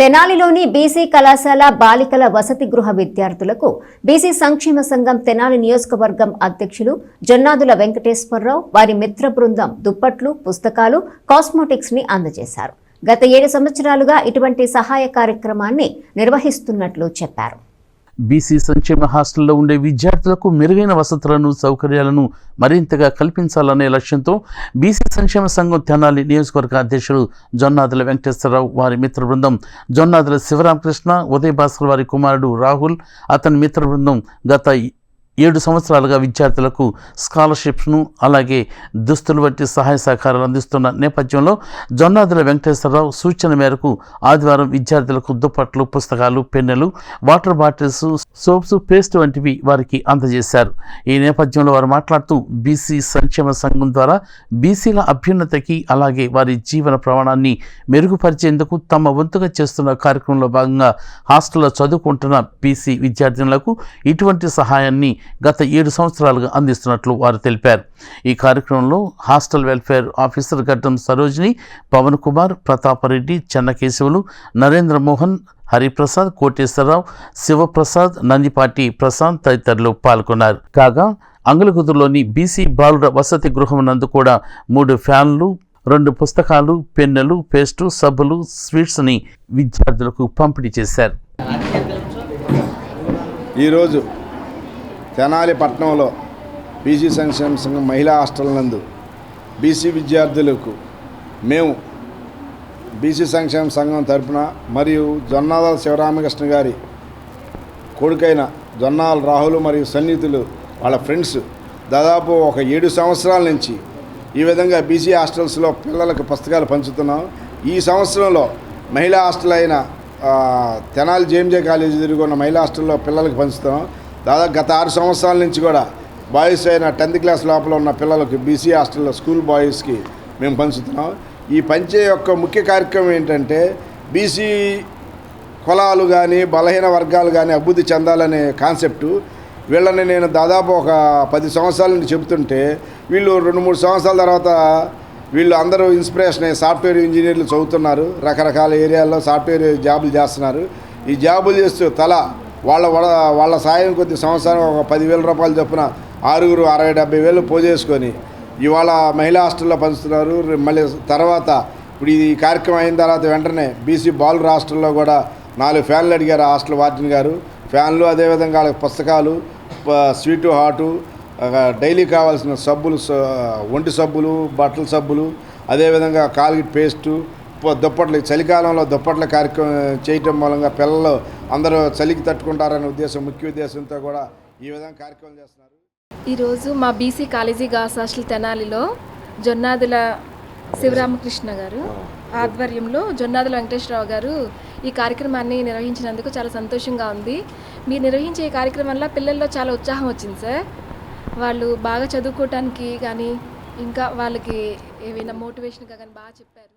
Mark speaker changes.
Speaker 1: తెనాలిలోని BC కళాశాల బాలికల వసతి గృహ విద్యార్థులకు బీసీ సంక్షేమ సంఘం తెనాలి నియోజకవర్గం అధ్యక్షులు జొన్నాదుల వెంకటేశ్వరరావు వారి మిత్ర బృందం దుప్పట్లు పుస్తకాలు కాస్మోటిక్స్ని అందజేశారు. గత ఏడు సంవత్సరాలుగా ఇటువంటి సహాయ కార్యక్రమాన్ని నిర్వహిస్తున్నట్లు చెప్పారు.
Speaker 2: బీసీ సంక్షేమ హాస్టల్లో ఉండే విద్యార్థులకు మెరుగైన వసతులను సౌకర్యాలను మరింతగా కల్పించాలనే లక్ష్యంతో బీసీ సంక్షేమ సంఘం తెనాలి నియోజకవర్గ అధ్యక్షుడు జొన్నాదుల వెంకటేశ్వరరావు వారి మిత్ర బృందం జొన్నాదుల శివరామకృష్ణ ఉదయ్ భాస్కర్ వారి కుమారుడు రాహుల్ అతని మిత్ర బృందం గత ఏడు సంవత్సరాలుగా విద్యార్థులకు స్కాలర్షిప్స్ను అలాగే దుస్తులు వంటి సహాయ సహకారాలు అందిస్తున్న నేపథ్యంలో జొన్నాదుల వెంకటేశ్వరరావు సూచన మేరకు ఆదివారం విద్యార్థులకు దుప్పట్లు పుస్తకాలు పెన్నులు వాటర్ బాటిల్స్ సోప్స్ పేస్ట్ వంటివి వారికి అందజేశారు. ఈ నేపథ్యంలో వారు మాట్లాడుతూ బీసీ సంక్షేమ సంఘం ద్వారా బీసీల అభ్యున్నతికి అలాగే వారి జీవన ప్రమాణాన్ని మెరుగుపరిచేందుకు తమ వంతుగా చేస్తున్న కార్యక్రమంలో భాగంగా హాస్టల్లో చదువుకుంటున్న బీసీ విద్యార్థినులకు ఇటువంటి సహాయాన్ని గత ఏడు సంవత్సరాలుగా అందిస్తున్నట్లు వారు తెలిపారు. ఈ కార్యక్రమంలో హాస్టల్ వెల్ఫేర్ ఆఫీసర్ గడ్డం సరోజిని పవన్ కుమార్ ప్రతాపరెడ్డి చెన్నకేశవులు నరేంద్ర మోహన్ హరిప్రసాద్ కోటేశ్వరరావు శివప్రసాద్ నందిపాటి ప్రశాంత్ తదితరులు పాల్గొన్నారు. కాగా అంగులగుదులోని బీసీ బాలుర వసతి గృహం నందు కూడా మూడు ఫ్యాన్లు రెండు పుస్తకాలు పెన్నులు పేస్టు సబ్బులు స్వీట్స్ని విద్యార్థులకు పంపిణీ చేశారు.
Speaker 3: ఈరోజు తెనాలి పట్టణంలో బీసీ సంక్షేమ సంఘం మహిళా హాస్టల్ నందు బీసీ విద్యార్థులకు మేము బీసీ సంక్షేమ సంఘం తరపున మరియు జొన్నాల శివరామకృష్ణ గారి కొడుకైన జొన్నాల రాహుల్ మరియు సన్నిహితులు వాళ్ళ ఫ్రెండ్స్ దాదాపు ఒక ఏడు సంవత్సరాల నుంచి ఈ విధంగా బీసీ హాస్టల్స్లో పిల్లలకు పుస్తకాలు పంచుతున్నాం. ఈ సంవత్సరంలో మహిళా హాస్టల్ అయిన తెనాలి జేఎంజే కాలేజీ తిరిగి ఉన్న మహిళా హాస్టల్లో పిల్లలకు పంచుతున్నాం. దాదాపు గత ఆరు సంవత్సరాల నుంచి కూడా బాయ్స్ అయిన టెన్త్ క్లాస్ లోపల ఉన్న పిల్లలకు బీసీ హాస్టల్లో స్కూల్ బాయ్స్కి మేము పంచుతున్నాం. ఈ పంచే యొక్క ముఖ్య కార్యక్రమం ఏంటంటే బీసీ కులాలు కానీ బలహీన వర్గాలు కానీ అభివృద్ధి చెందాలనే కాన్సెప్టు. వీళ్ళని నేను దాదాపు ఒక పది సంవత్సరాల నుండి చెబుతుంటే వీళ్ళు రెండు మూడు సంవత్సరాల తర్వాత వీళ్ళు అందరూ ఇన్స్పిరేషన్ అయ్యి సాఫ్ట్వేర్ ఇంజనీర్లు చదువుతున్నారు. రకరకాల ఏరియాల్లో సాఫ్ట్వేర్ జాబులు చేస్తున్నారు. ఈ జాబులు చేస్తూ తల వాళ్ళ వాళ్ళ వాళ్ళ సాయం కొద్ది సంవత్సరం ఒక పదివేల రూపాయలు చొప్పున ఆరుగురు అరవై డెబ్బై వేలు పోజేసుకొని ఇవాళ మహిళా హాస్టల్లో పంచుతున్నారు మళ్ళీ తర్వాత ఇప్పుడు ఈ కార్యక్రమం అయిన తర్వాత వెంటనే బీసీ బాలుర హాస్టల్లో కూడా నాలుగు ఫ్యాన్లు అడిగారు హాస్టల్ వార్డెన్ గారు. ఫ్యాన్లు అదేవిధంగా వాళ్ళకి పుస్తకాలు స్వీటు హాటు డైలీ కావాల్సిన సబ్బులు ఒంటి సబ్బులు బట్టల సబ్బులు అదేవిధంగా కాల్గిట్ పేస్టు దుప్పట్లు చలికాలంలో దుప్పట్ల కార్యక్రమం చేయటం మూలంగా పిల్లలు అందరూ చలికి తట్టుకుంటారనే ఉద్దేశం ముఖ్య ఉద్దేశంతో కూడా ఈ విధంగా కార్యక్రమం చేస్తున్నారు.
Speaker 4: ఈరోజు మా బీసీ కాలేజీ గాస్ హాస్టల్ తెనాలిలో జొన్నాదుల శివరామకృష్ణ గారు ఆధ్వర్యంలో జొన్నాదుల వెంకటేశ్వరరావు గారు ఈ కార్యక్రమాన్ని నిర్వహించినందుకు చాలా సంతోషంగా ఉంది. మీరు నిర్వహించే ఈ కార్యక్రమం వల్ల పిల్లల్లో చాలా ఉత్సాహం వచ్చింది సార్. వాళ్ళు బాగా చదువుకోవటానికి కానీ ఇంకా వాళ్ళకి ఏవైనా మోటివేషన్గా కానీ బాగా చెప్పారు.